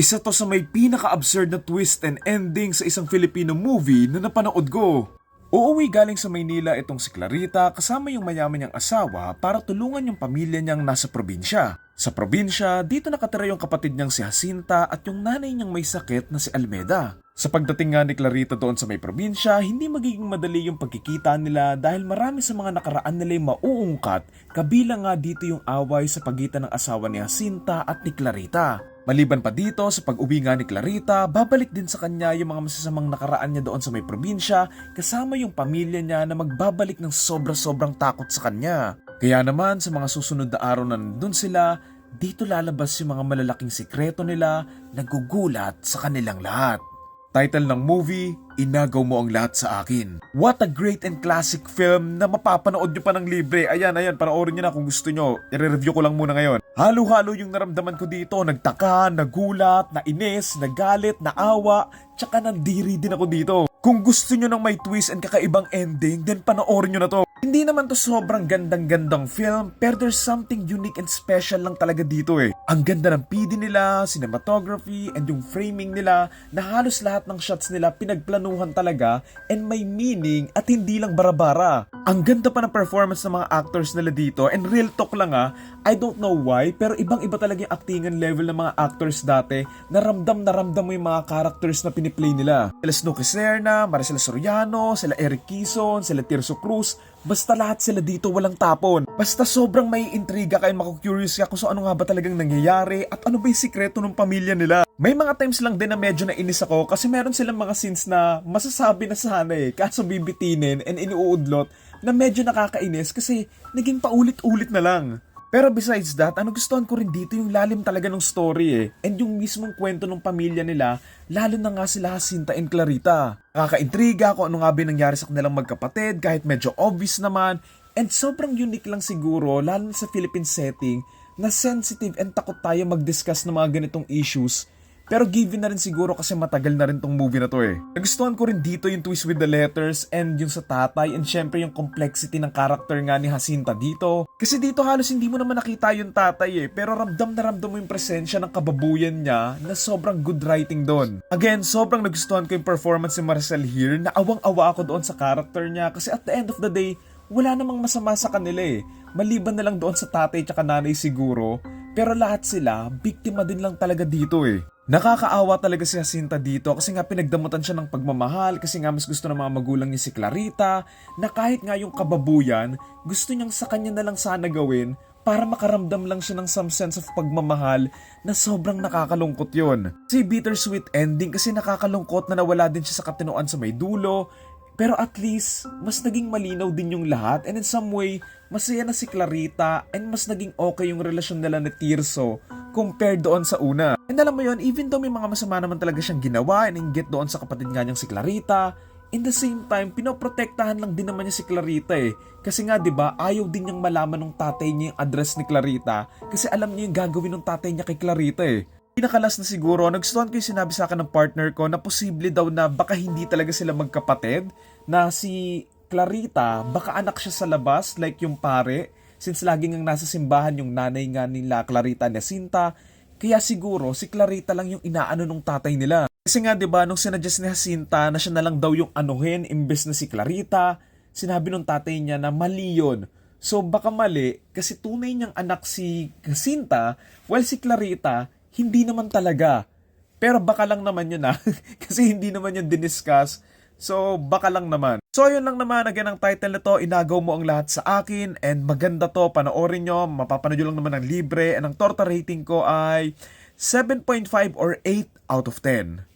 Isa to sa may pinaka-absurd na twist and ending sa isang Filipino movie na napanood ko. Uuwi galing sa Maynila itong si Clarita kasama yung mayaman niyang asawa para tulungan yung pamilya niyang nasa probinsya. Sa probinsya, dito nakatira yung kapatid niyang si Jacinta at yung nanay niyang may sakit na si Almeda. Sa pagdating nga ni Clarita doon sa may probinsya, hindi magiging madali yung pagkikita nila dahil marami sa mga nakaraan nila yung mauungkat kabilang nga dito yung away sa pagitan ng asawa ni Jacinta at ni Clarita. Maliban pa dito, sa pag-uwi nga ni Clarita, babalik din sa kanya yung mga masasamang nakaraan niya doon sa may probinsya kasama yung pamilya niya na magbabalik ng sobra-sobrang takot sa kanya. Kaya naman sa mga susunod na araw na nandun sila, dito lalabas yung mga malalaking sikreto nila na gugulat sa kanilang lahat. Title ng movie, Inagaw Mo Ang Lahat Sa Akin. What a great and classic film na mapapanood nyo pa ng libre. Ayan, ayan, panoorin nyo na kung gusto nyo. I-review ko lang muna ngayon. Halo-halo yung naramdaman ko dito. Nagtaka, nagulat, nainis, nagalit, naawa, tsaka nandiri din ako dito. Kung gusto nyo ng may twist and kakaibang ending, then panoorin nyo na to. Hindi naman to sobrang gandang-gandang film, pero there's something unique and special lang talaga dito eh. Ang ganda ng PD nila, cinematography, and yung framing nila, na halos lahat ng shots nila pinagplanuhan talaga and may meaning at hindi lang barabara. Ang ganda pa ng performance ng mga actors nila dito, and real talk lang ah, I don't know why, pero ibang-iba talaga yung actingan level ng mga actors dati, na ramdam na ramdam mo yung mga characters na piniplay nila. Sila Snooki Serna, Maricela Soriano, sila Eric Kison, sila Tirso Cruz, Basta lahat sila dito walang tapon. Basta sobrang may intriga kayo maku-curious ka kung so ano nga ba talagang nangyayari at ano ba yung sikreto ng pamilya nila. May mga times lang din na medyo nainis ako kasi meron silang mga scenes na masasabi na sana eh kaso bibitinin and iniuudlot na medyo nakakainis kasi naging paulit-ulit na lang. Pero besides that, ano gustuhan ko rin dito yung lalim talaga ng story eh. And yung mismong kwento ng pamilya nila, lalo na nga sila Jacinta and Clarita. Nakakaintriga kung ano nga ba nangyari sa kanilang magkapatid kahit medyo obvious naman. And sobrang unique lang siguro, lalo na sa Philippine setting, na sensitive and takot tayo mag-discuss ng mga ganitong issues pero given na rin siguro kasi matagal na rin tong movie na to eh. Nagustuhan ko rin dito yung twist with the letters and yung sa tatay and syempre yung complexity ng character nga ni Jacinta dito. Kasi dito halos hindi mo naman nakita yung tatay eh pero ramdam na ramdam mo yung presensya ng kababuyan niya na sobrang good writing doon. Again, sobrang nagustuhan ko yung performance ni Marcel here na awang-awa ako doon sa character niya kasi at the end of the day, wala namang masama sa kanila eh. Maliban na lang doon sa tatay at nanay siguro, pero lahat sila, biktima din lang talaga dito eh. Nakakaawa talaga si Jacinta dito kasi nga pinagdamutan siya ng pagmamahal kasi nga mas gusto ng mga magulang niya si Clarita na kahit nga yung kababuyan, gusto niyang sa kanya na lang sana gawin para makaramdam lang siya ng some sense of pagmamahal na sobrang nakakalungkot yon. Si bittersweet ending kasi nakakalungkot na nawala din siya sa katinoan sa may dulo pero at least, mas naging malinaw din yung lahat and in some way, masaya na si Clarita and mas naging okay yung relasyon nila ni Tirso compared doon sa una. And alam mo yon even though may mga masama naman talaga siyang ginawa and inggit doon sa kapatid nga niyang si Clarita, in the same time, pinoprotektahan lang din naman niya si Clarita eh. Kasi nga 'di ba, ayaw din niyang malaman ng tatay niya yung address ni Clarita kasi alam niya yung gagawin ng tatay niya kay Clarita eh. Pinakalas na siguro, nagustuhan ko yung sinabi sa akin ng partner ko na posible daw na baka hindi talaga sila magkapatid, na si Clarita, baka anak siya sa labas like yung pare, since laging ang nasa simbahan yung nanay nga nila Clarita na Sinta, kaya siguro si Clarita lang yung inaano nung tatay nila. Kasi nga 'di ba nung sinadjust ni Jacinta na siya na lang daw yung anuhin imbes na si Clarita, sinabi nung tatay niya na mali yun. So baka mali kasi tunay niyang anak si Jacinta while si Clarita hindi naman talaga. Pero baka lang naman yun ah. kasi hindi naman yun diniscuss. So baka lang naman. So yun lang naman again ang title nito, Inagaw mo ang lahat sa akin and maganda to, panoorin nyo, mapapanood lang naman ng libre and ang total rating ko ay 7.5 or 8 out of 10.